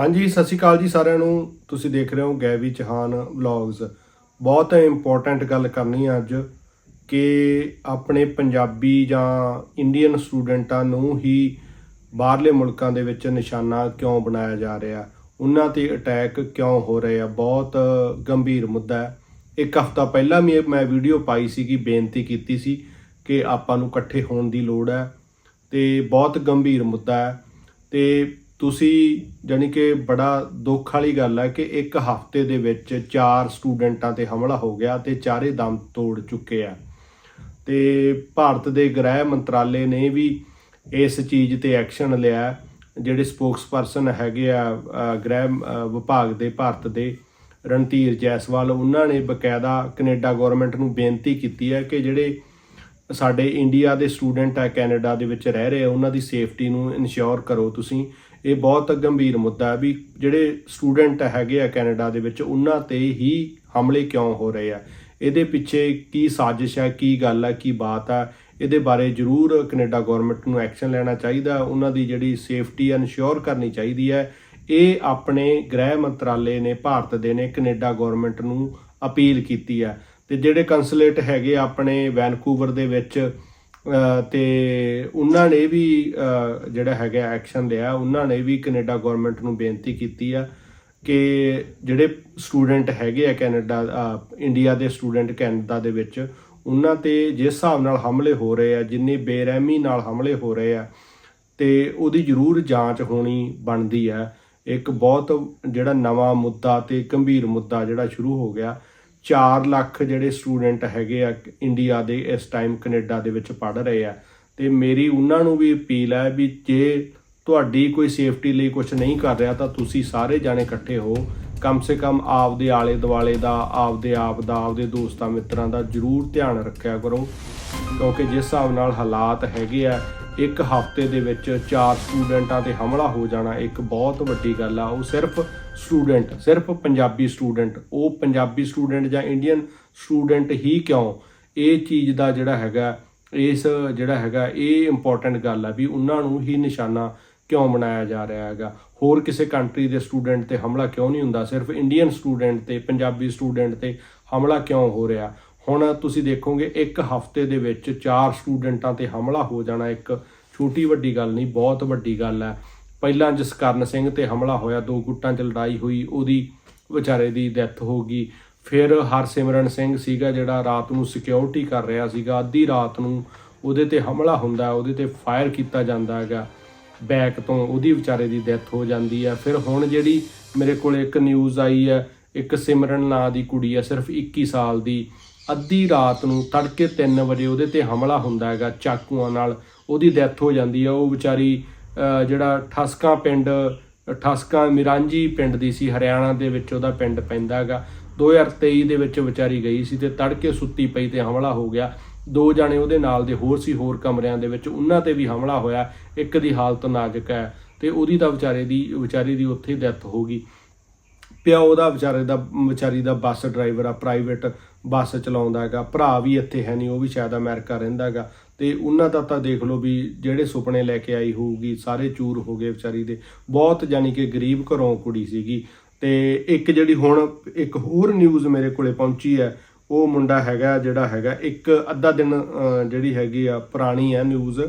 ਹਾਂਜੀ, ਸਤਿ ਸ਼੍ਰੀ ਅਕਾਲ ਜੀ ਸਾਰਿਆਂ ਨੂੰ। ਤੁਸੀਂ ਦੇਖ ਰਹੇ ਹੋ ਗੈਵੀ ਚਹਾਨ ਵਲੌਗਸ ਬਹੁਤ ਇੰਪੋਰਟੈਂਟ ਗੱਲ ਕਰਨੀ ਹੈ ਅੱਜ ਕਿ ਆਪਣੇ ਪੰਜਾਬੀ ਜਾਂ ਇੰਡੀਅਨ ਸਟੂਡੈਂਟਾਂ ਨੂੰ ਹੀ ਬਾਹਰਲੇ ਮੁਲਕਾਂ ਦੇ ਵਿੱਚ ਨਿਸ਼ਾਨਾ ਕਿਉਂ ਬਣਾਇਆ ਜਾ ਰਿਹਾ? ਉਹਨਾਂ ਤੇ ਅਟੈਕ ਕਿਉਂ ਹੋ ਰਹੇ ਆ? ਬਹੁਤ ਗੰਭੀਰ ਮੁੱਦਾ ਹੈ। ਇੱਕ ਹਫਤਾ ਪਹਿਲਾਂ ਵੀ ਇਹ ਮੈਂ ਵੀਡੀਓ ਪਾਈ ਸੀ ਕਿ ਬੇਨਤੀ ਕੀਤੀ ਸੀ ਕਿ ਆਪਾਂ ਨੂੰ ਇਕੱਠੇ ਹੋਣ ਦੀ ਲੋੜ ਹੈ ਤੇ ਬਹੁਤ ਗੰਭੀਰ ਮੁੱਦਾ ਹੈ ਤੇ ਤੁਸੀਂ ਜਾਨੀ ਕਿ ਬੜਾ ਦੁੱਖ ਵਾਲੀ ਗੱਲ ਹੈ ਕਿ ਇੱਕ ਹਫ਼ਤੇ ਦੇ ਵਿੱਚ ਚਾਰ ਸਟੂਡੈਂਟਾਂ ਤੇ ਹਮਲਾ ਹੋ ਗਿਆ ਤੇ ਚਾਰੇ ਦਮ ਤੋੜ ਚੁੱਕੇ ਆ ਤੇ ਭਾਰਤ ਦੇ ਗ੍ਰਹਿ ਮੰਤਰਾਲੇ ਨੇ ਵੀ ਇਸ ਚੀਜ਼ ਤੇ ਐਕਸ਼ਨ ਲਿਆ ਹੈ। ਜਿਹੜੇ ਸਪੋਕਸਪਰਸਨ ਹੈਗੇ ਆ ਗ੍ਰਹਿ ਵਿਭਾਗ ਦੇ ਭਾਰਤ ਦੇ ਰਣਧੀਰ ਜੈਸਵਾਲ, ਉਹਨਾਂ ਨੇ ਬਕਾਇਦਾ ਕੈਨੇਡਾ ਗਵਰਨਮੈਂਟ ਨੂੰ ਬੇਨਤੀ ਕੀਤੀ ਹੈ ਕਿ ਜਿਹੜੇ ਸਾਡੇ ਇੰਡੀਆ ਦੇ ਸਟੂਡੈਂਟ ਆ ਕੈਨੇਡਾ ਦੇ ਵਿੱਚ ਰਹਿ ਰਹੇ ਆ, ਉਹਨਾਂ ਦੀ ਸੇਫਟੀ ਨੂੰ ਇਨਸ਼ੋਰ ਕਰੋ ਤੁਸੀਂ ਇਹ ਬਹੁਤ ਗੰਭੀਰ ਮੁੱਦਾ ਹੈ ਵੀ ਜਿਹੜੇ ਸਟੂਡੈਂਟ ਹੈਗੇ ਆ ਕੈਨੇਡਾ ਦੇ ਵਿੱਚ, ਉਹਨਾਂ ਤੇ ਹੀ ਹਮਲੇ ਕਿਉਂ ਹੋ ਰਹੇ ਆ? ਇਹਦੇ ਪਿੱਛੇ ਕੀ ਸਾਜ਼ਿਸ਼ ਹੈ, ਕੀ ਗੱਲ ਹੈ, ਕੀ ਬਾਤ ਹੈ? ਇਹਦੇ ਬਾਰੇ ਜ਼ਰੂਰ ਕੈਨੇਡਾ ਗਵਰਨਮੈਂਟ ਨੂੰ ਐਕਸ਼ਨ ਲੈਣਾ ਚਾਹੀਦਾ ਉਹਨਾਂ ਦੀ ਜਿਹੜੀ ਸੇਫਟੀ ਇਨਸ਼ੋਰ ਕਰਨੀ ਚਾਹੀਦੀ ਹੈ। ਇਹ ਆਪਣੇ ਗ੍ਰਹਿ ਮੰਤਰਾਲੇ ਨੇ, ਭਾਰਤ ਦੇ ਨੇ, ਕੈਨੇਡਾ ਗਵਰਨਮੈਂਟ ਨੂੰ ਅਪੀਲ ਕੀਤੀ ਹੈ। ਤੇ ਜਿਹੜੇ ਕੰਸੂਲੇਟ ਹੈਗੇ ਆਪਣੇ ਵੈਨਕੂਵਰ ਦੇ ਵਿੱਚ ਤੇ ਉਹਨਾਂ ਨੇ ਵੀ ਜਿਹੜਾ ਹੈਗਾ ਐਕਸ਼ਨ ਲਿਆ। ਉਹਨਾਂ ਨੇ ਵੀ ਕੈਨੇਡਾ ਗਵਰਨਮੈਂਟ ਨੂੰ ਬੇਨਤੀ ਕੀਤੀ ਆ ਕਿ ਜਿਹੜੇ ਸਟੂਡੈਂਟ ਹੈਗੇ ਆ ਕੈਨੇਡਾ ਇੰਡੀਆ ਦੇ ਸਟੂਡੈਂਟ ਕੈਨੇਡਾ ਦੇ ਵਿੱਚ, ਉਹਨਾਂ ਤੇ ਜਿਸ ਹਿਸਾਬ ਨਾਲ ਹਮਲੇ ਹੋ ਰਹੇ ਆ, ਜਿੰਨੀ ਬੇਰਹਿਮੀ ਨਾਲ ਹਮਲੇ ਹੋ ਰਹੇ ਆ, ਤੇ ਉਹਦੀ ਜ਼ਰੂਰ ਜਾਂਚ ਹੋਣੀ ਬਣਦੀ ਹੈ ਇੱਕ ਬਹੁਤ ਜਿਹੜਾ ਨਵਾਂ ਮੁੱਦਾ ਤੇ ਗੰਭੀਰ ਮੁੱਦਾ ਜਿਹੜਾ ਸ਼ੁਰੂ ਹੋ ਗਿਆ 4 ਲੱਖ ਜਿਹੜੇ ਸਟੂਡੈਂਟ ਹੈਗੇ ਆ ਇੰਡੀਆ ਦੇ, ਇਸ ਟਾਈਮ ਕੈਨੇਡਾ ਦੇ ਵਿੱਚ ਪੜ ਰਹੇ ਆ। ਤੇ ਮੇਰੀ ਉਹਨਾਂ ਨੂੰ ਵੀ ਅਪੀਲ ਹੈ ਵੀ ਜੇ ਤੁਹਾਡੀ ਕੋਈ ਸੇਫਟੀ ਲਈ ਕੁਝ ਨਹੀਂ ਕਰ ਰਿਹਾ ਤਾਂ ਤੁਸੀਂ ਸਾਰੇ ਜਾਣੇ ਇਕੱਠੇ ਹੋ। ਕਮ ਸੇ ਕਮ ਆਪਦੇ ਆਲੇ ਦੁਆਲੇ ਦਾ, ਆਪਦੇ ਆਪ ਦਾ, ਆਪਦੇ ਦੋਸਤਾਂ, ਮਿੱਤਰਾਂ ਦਾ ਜ਼ਰੂਰ ਧਿਆਨ ਰੱਖਿਆ ਕਰੋ। ਕਿਉਂਕਿ ਜਿਸ ਹਿਸਾਬ ਨਾਲ ਹਾਲਾਤ ਹੈਗੇ ਆ, ਇੱਕ ਹਫ਼ਤੇ ਦੇ ਵਿੱਚ ਚਾਰ ਸਟੂਡੈਂਟਾਂ ਤੇ ਹਮਲਾ ਹੋ ਜਾਣਾ ਇੱਕ ਬਹੁਤ ਵੱਡੀ ਗੱਲ ਆ। ਉਹ ਸਿਰਫ ਸਟੂਡੈਂਟ ਸਿਰਫ ਪੰਜਾਬੀ ਸਟੂਡੈਂਟ ਉਹ ਪੰਜਾਬੀ ਸਟੂਡੈਂਟ ਜਾਂ ਇੰਡੀਅਨ ਸਟੂਡੈਂਟ ਹੀ ਕਿਉਂ? ਇਹ ਚੀਜ਼ ਦਾ ਜਿਹੜਾ ਹੈਗਾ, ਇਸ ਜਿਹੜਾ ਹੈਗਾ, ਇਹ ਇੰਪੋਰਟੈਂਟ ਗੱਲ ਆ ਵੀ ਉਹਨਾਂ ਨੂੰ ਹੀ ਨਿਸ਼ਾਨਾ ਕਿਉਂ ਬਣਾਇਆ ਜਾ ਰਿਹਾ ਹੈਗਾ? ਹੋਰ ਕਿਸੇ ਕੰਟਰੀ ਦੇ ਸਟੂਡੈਂਟ ਤੇ ਹਮਲਾ ਕਿਉਂ ਨਹੀਂ ਹੁੰਦਾ? ਸਿਰਫ ਇੰਡੀਅਨ ਸਟੂਡੈਂਟ ਤੇ ਪੰਜਾਬੀ ਸਟੂਡੈਂਟ ਤੇ ਹਮਲਾ ਕਿਉਂ ਹੋ ਰਿਹਾ? ਹੁਣ ਤੁਸੀਂ ਦੇਖੋਗੇ, ਇੱਕ ਹਫ਼ਤੇ ਦੇ ਵਿੱਚ ਚਾਰ ਸਟੂਡੈਂਟਾਂ ਤੇ ਹਮਲਾ ਹੋ ਜਾਣਾ ਇੱਕ ਛੋਟੀ ਵੱਡੀ ਗੱਲ ਨਹੀਂ, ਬਹੁਤ ਵੱਡੀ ਗੱਲ ਹੈ ਪਹਿਲਾਂ ਜਸਕਰਨ ਸਿੰਘ ਤੇ ਹਮਲਾ ਹੋਇਆ, ਦੋ ਗੁੱਟਾਂ 'ਚ ਲੜਾਈ ਹੋਈ, ਉਹਦੀ ਵਿਚਾਰੇ ਦੀ ਡੈਥ ਹੋ ਗਈ। ਫਿਰ ਹਰਸਿਮਰਨ ਸਿੰਘ ਸੀਗਾ ਜਿਹੜਾ ਰਾਤ ਨੂੰ ਸਿਕਿਉਰਿਟੀ ਕਰ ਰਿਹਾ ਸੀਗਾ। ਅੱਧੀ ਰਾਤ ਨੂੰ ਉਹਦੇ ਤੇ ਹਮਲਾ ਹੁੰਦਾ ਉਹਦੇ ਤੇ ਫਾਇਰ ਕੀਤਾ ਜਾਂਦਾ ਹੈਗਾ। ਬੈਕ ਤੋਂ ਉਹਦੀ ਵਿਚਾਰੇ ਦੀ ਡੈਥ ਹੋ ਜਾਂਦੀ ਹੈ। ਫਿਰ ਹੁਣ ਜਿਹੜੀ ਮੇਰੇ ਕੋਲ ਇੱਕ ਨਿਊਜ਼ ਆਈ ਹੈ, ਇੱਕ ਸਿਮਰਨ ਨਾਂ ਦੀ ਕੁੜੀ ਹੈ, ਸਿਰਫ 21 ਸਾਲ ਦੀ। ਅੱਧੀ ਰਾਤ ਨੂੰ ਤੜਕੇ 3 ਵਜੇ ਉਹਦੇ ਤੇ ਹਮਲਾ ਹੁੰਦਾ ਹੈਗਾ, ਚਾਕੂਆਂ ਨਾਲ। ਉਹਦੀ ਡੈਥ ਹੋ ਜਾਂਦੀ ਹੈ। ਉਹ ਵਿਚਾਰੀ ਜਿਹੜਾ ਠਸਕਾ ਪਿੰਡ, ਠਸਕਾ ਮਿਰਾਂਜੀ ਪਿੰਡ ਦੀ ਸੀ, ਹਰਿਆਣਾ ਦੇ ਵਿੱਚ ਉਹਦਾ ਪਿੰਡ ਪੈਂਦਾ ਹੈਗਾ। 2023 ਦੇ ਵਿੱਚ ਵਿਚਾਰੀ ਗਈ ਸੀ ਤੇ ਤੜਕੇ ਸੁੱਤੀ ਪਈ ਤੇ ਹਮਲਾ ਹੋ ਗਿਆ। ਦੋ ਜਾਣੇ ਉਹਦੇ ਨਾਲ ਦੇ ਹੋਰ ਸੀ, ਹੋਰ ਕਮਰਿਆਂ ਦੇ ਵਿੱਚ। ਉਹਨਾਂ ਤੇ ਵੀ ਹਮਲਾ ਹੋਇਆ। ਇੱਕ ਦੀ ਹਾਲਤ ਨਾਜ਼ੁਕ ਹੈ ਤੇ ਉਹਦੀ ਤਾਂ ਵਿਚਾਰੇ ਦੀ, ਵਿਚਾਰੀ ਦੀ ਉੱਥੇ ਡੈਥ ਹੋ ਗਈ। ਪਿਓ ਦਾ ਵਿਚਾਰੇ ਦਾ, ਵਿਚਾਰੀ ਦਾ ਬੱਸ ਡਰਾਈਵਰ ਆ ਪ੍ਰਾਈਵੇਟ ਬੱਸ ਚਲਾਉਂਦਾ ਹੈਗਾ। ਭਰਾ ਵੀ ਇੱਥੇ ਹੈ ਨਹੀਂ, ਉਹ ਵੀ ਸ਼ਾਇਦ ਅਮਰੀਕਾ ਰਹਿੰਦਾ ਹੈਗਾ। ਤੇ ਉਹਨਾਂ ਦਾ ਤਾਂ ਦੇਖ ਲਓ ਵੀ ਜਿਹੜੇ ਸੁਪਨੇ ਲੈ ਕੇ ਆਈ ਹੋਊਗੀ, ਸਾਰੇ ਚੂਰ ਹੋ ਗਏ ਵਿਚਾਰੀ ਦੇ। ਬਹੁਤ ਜਾਨੀ ਕਿ ਗਰੀਬ ਘਰੋਂ ਕੁੜੀ ਸੀਗੀ। ਤੇ ਇੱਕ ਜਿਹੜੀ ਹੁਣ, ਇੱਕ ਹੋਰ ਨਿਊਜ਼ ਮੇਰੇ ਕੋਲੇ ਪਹੁੰਚੀ ਹੈ, ਉਹ ਮੁੰਡਾ ਹੈਗਾ, ਜਿਹੜਾ ਹੈਗਾ, ਇੱਕ ਅੱਧਾ ਦਿਨ ਜਿਹੜੀ ਹੈਗੀ ਆ, ਪੁਰਾਣੀ ਹੈ ਨਿਊਜ਼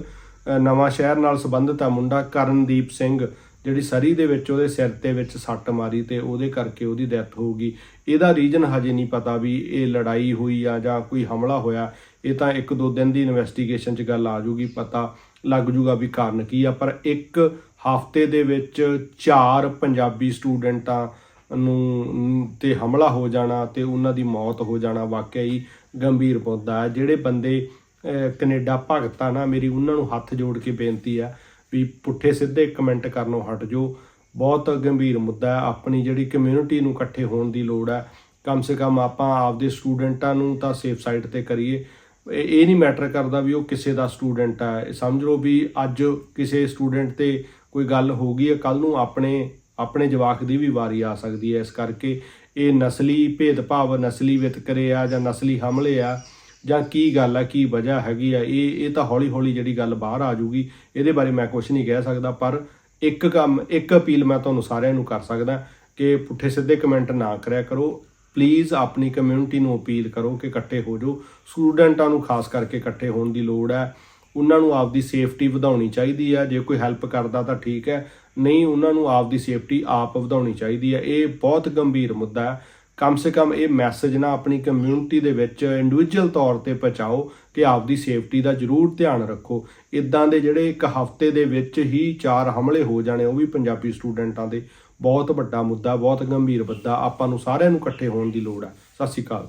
ਨਵਾਂ ਸ਼ਹਿਰ ਨਾਲ ਸੰਬੰਧਿਤ ਆ ਮੁੰਡਾ, ਕਰਨਦੀਪ ਸਿੰਘ। ਜਿਹੜੀ ਸਰੀ ਦੇ ਵਿੱਚ ਉਹਦੇ ਸਿਰ ਤੇ ਵਿੱਚ ਸੱਟ ਮਾਰੀ ਤੇ ਉਹਦੇ ਕਰਕੇ ਉਹਦੀ ਡੈਥ ਹੋ ਗਈ। ਇਹਦਾ ਰੀਜਨ ਹਜੇ ਨਹੀਂ ਪਤਾ ਵੀ ਇਹ ਲੜਾਈ ਹੋਈ ਆ ਜਾਂ ਕੋਈ ਹਮਲਾ ਹੋਇਆ। ਇਹ ਤਾਂ ਇੱਕ ਦੋ ਦਿਨ ਦੀ ਇਨਵੈਸਟੀਗੇਸ਼ਨ 'ਚ ਗੱਲ ਆ ਜੂਗੀ ਪਤਾ ਲੱਗ ਜੂਗਾ ਵੀ ਕਾਰਨ ਕੀ ਆ। ਪਰ ਇੱਕ ਹਫ਼ਤੇ ਦੇ ਵਿੱਚ ਚਾਰ ਪੰਜਾਬੀ ਸਟੂਡੈਂਟਾਂ ਨੂੰ ਨ- ਤੇ ਹਮਲਾ ਹੋ ਜਾਣਾ ਤੇ ਉਹਨਾਂ ਦੀ ਮੌਤ ਹੋ ਜਾਣਾ ਵਾਕਿਆ ਹੀ ਗੰਭੀਰ ਮੁੱਦਾ ਹੈ। ਜਿਹੜੇ ਬੰਦੇ ਅਹ, ਕੈਨੇਡਾ ਭਗਤ ਨਾ ਮੇਰੀ ਉਹਨਾਂ ਨੂੰ ਹੱਥ ਜੋੜ ਕੇ ਬੇਨਤੀ ਆ ਵੀ ਪੁੱਠੇ ਸਿੱਧੇ ਕਮੈਂਟ ਕਰਨੋਂ ਹਟ ਜਾਓ। ਬਹੁਤ ਗੰਭੀਰ ਮੁੱਦਾ ਹੈ। ਆਪਣੀ ਜਿਹੜੀ ਕਮਿਊਨਿਟੀ ਨੂੰ ਇਕੱਠੇ ਹੋਣ ਦੀ ਲੋੜ ਹੈ। ਕਮ ਸੇ ਕਮ ਆਪਾਂ ਆਪਦੇ ਸਟੂਡੈਂਟਾਂ ਨੂੰ ਤਾਂ ਸੇਫ ਸਾਈਡ ਤੇ ਕਰੀਏ। ਇਹ ਇਹ ਨਹੀਂ ਮੈਟਰ ਕਰਦਾ ਵੀ ਉਹ ਕਿਸੇ ਦਾ ਸਟੂਡੈਂਟ ਹੈ। ਇਹ ਸਮਝ ਲਓ ਵੀ ਅੱਜ ਕਿਸੇ ਸਟੂਡੈਂਟ ਤੇ ਕੋਈ ਗੱਲ ਹੋ ਗਈ ਹੈ ਕੱਲ ਨੂੰ ਆਪਣੇ ਆਪਣੇ ਜਵਾਕ ਦੀ ਵੀ ਵਾਰੀ ਆ ਸਕਦੀ ਹੈ। ਇਸ ਕਰਕੇ ਇਹ ਨਸਲੀ ਭੇਦਭਾਵ, ਨਸਲੀ ਵਿਤਕਰੇ ਆ ਜਾਂ ਨਸਲੀ ਹਮਲੇ ਆ ਜਾਂ ਕੀ ਗੱਲ ਆ, ਕੀ ਵਜ੍ਹਾ ਹੈਗੀ ਆ, ਇਹ ਇਹ ਤਾਂ ਹੌਲੀ ਹੌਲੀ ਜਿਹੜੀ ਗੱਲ ਬਾਹਰ ਆ ਜੂਗੀ ਇਹਦੇ ਬਾਰੇ ਮੈਂ ਕੁਝ ਨਹੀਂ ਕਹਿ ਸਕਦਾ, ਪਰ ਇੱਕ ਕੰਮ, ਇੱਕ ਅਪੀਲ ਮੈਂ ਤੁਹਾਨੂੰ ਸਾਰਿਆਂ ਨੂੰ ਕਰ ਸਕਦਾ ਕਿ ਪੁੱਠੇ ਸਿੱਧੇ ਕਮੈਂਟ ਨਾ ਕਰਿਆ ਕਰੋ। ਪਲੀਜ਼ ਆਪਣੀ ਕਮਿਊਨਿਟੀ ਨੂੰ ਅਪੀਲ ਕਰੋ ਕਿ ਇਕੱਠੇ ਹੋ ਜਾਓ। ਸਟੂਡੈਂਟਾਂ ਨੂੰ ਖਾਸ ਕਰਕੇ ਇਕੱਠੇ ਹੋਣ ਦੀ ਲੋੜ ਹੈ ਉਹਨਾਂ ਨੂੰ ਆਪਦੀ ਸੇਫਟੀ ਵਧਾਉਣੀ ਚਾਹੀਦੀ ਹੈ ਜੇ ਕੋਈ ਹੈਲਪ ਕਰਦਾ ਤਾਂ ਠੀਕ ਹੈ। ਨਹੀਂ, ਉਹਨਾਂ ਨੂੰ ਆਪਦੀ ਸੇਫਟੀ ਆਪ ਵਧਾਉਣੀ ਚਾਹੀਦੀ ਹੈ ਇਹ ਬਹੁਤ ਗੰਭੀਰ ਮੁੱਦਾ ਹੈ ਕਮ ਸੇ ਕਮ ਇਹ ਮੈਸੇਜ ਨਾ ਆਪਣੀ ਕਮਿਊਨਿਟੀ ਦੇ ਵਿੱਚ ਇੰਡੀਵਿਜੂਅਲ ਤੌਰ ਤੇ ਪਹੁੰਚਾਓ ਕਿ ਆਪਦੀ ਸੇਫਟੀ ਦਾ ਜ਼ਰੂਰ ਧਿਆਨ ਰੱਖੋ। ਇਦਾਂ ਦੇ ਜਿਹੜੇ ਇੱਕ ਹਫ਼ਤੇ ਦੇ ਵਿੱਚ ਹੀ ਚਾਰ ਹਮਲੇ ਹੋ ਜਾਣੇ, ਉਹ ਵੀ ਪੰਜਾਬੀ ਸਟੂਡੈਂਟਾਂ ਦੇ ਬਹੁਤ ਵੱਡਾ ਮੁੱਦਾ, ਬਹੁਤ ਗੰਭੀਰ ਮੁੱਦਾ ਆਪਾਂ ਨੂੰ ਸਾਰਿਆਂ ਨੂੰ ਇਕੱਠੇ ਹੋਣ ਦੀ ਲੋੜ ਹੈ ਸਤਿ ਸ਼੍ਰੀ ਅਕਾਲ।